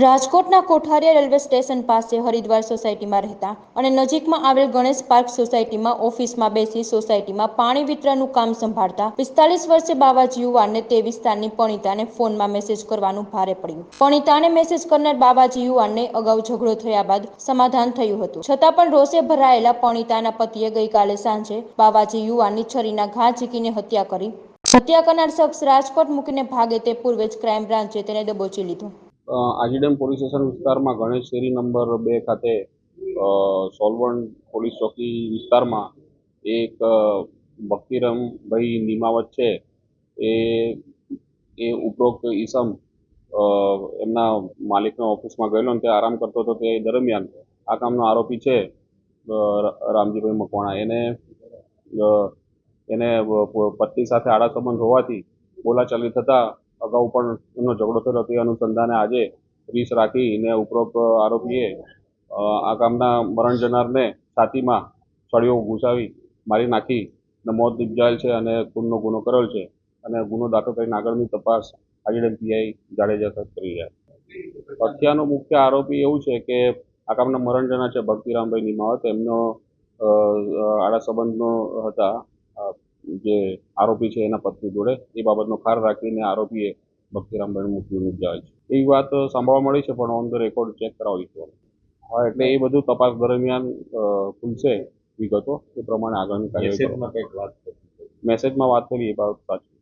રાજકોટના કોઠારિયા railway station પાસે હરિદ્વાર સોસાયટીમાં રહેતા અને નજીકમાં આવેલ ગણેશ પાર્ક સોસાયટીમાં ઓફિસમાં બેસી સોસાયટીમાં પાણી વિતરણનું કામ સંભાળતા પિસ્તાલીસ વર્ષે બાવાજી યુવાનને તે વિસ્તારની પણિતાને ફોનમાં મેસેજ કરવાનું ભારે પડ્યું. પણિતાને મેસેજ કરનાર બાવાજી યુવાનને અગાઉ ઝઘડો થયા બાદ સમાધાન થયું હતું. છતાં પણ રોષે ભરાયેલા પણિતાના પતિએ ગઈકાલે સાંજે બાવાજી યુવાનની છરીના ઘા ઝીકીને હત્યા કરી. હત્યા કરનાર શખ્સ રાજકોટ મૂકીને ભાગે તે પૂર્વે જ ક્રાઇમ બ્રાન્ચે તેને દબોચી લીધો. આજીડેમ પોલીસ સ્ટેશન વિસ્તારમાં ગણેશ શેરી નંબર બે ખાતે સોલવણ પોલીસ ચોકી વિસ્તારમાં એક ભક્તિરામભાઈ નિમાવત છે. એ એ ઉપરોક્ત ઈસમ એમના માલિકના ઓફિસમાં ગયેલો અને તે આરામ કરતો હતો તે દરમિયાન આ કામનો આરોપી છે રામજીભાઈ મકવાણા. એને એને પત્ની સાથે આડા સંબંધ હોવાથી બોલાચાલી થતા અગાઉ પણ એમનો ઝઘડો હતો. તે અનુસંધાને આજે રીસ રાખીને ઉપરોક્ત આરોપીએ આ કામના મરણ જનારને છાતીમાં સળીઓ ઘૂસાવી મારી નાખી. ને મોત નિપજાયેલ છે અને ખૂનનો ગુનો કરેલ છે અને ગુનો દાખલ કરીને આગળની તપાસ આજીડેમ પીઆઈ જાડેજા સાહેબ કરી રહ્યા હત્યાનો મુખ્ય આરોપી એવું છે કે આ કામના મરણ જના છે ભક્તિરામભાઈ નિમાવત. એમનો આડા સંબંધનો હતા. જે આરોપી છે એના પત્ની જોડે એ બાબતનો ખાર રાખીને આરોપીએ ભક્તિરામભાઈનું મૃત્યુ નિપજાવેલ છે. એવી વાત સાંભળવા મળી છે પણ ઓન ધ રેકોર્ડ ચેક કરાવીશું હા એટલે એ બધું તપાસ દરમિયાન ખુલશે વિગતો એ પ્રમાણે આગળની કાર્યવાહી મેસેજમાં વાત કરી એ બાબત સાચી.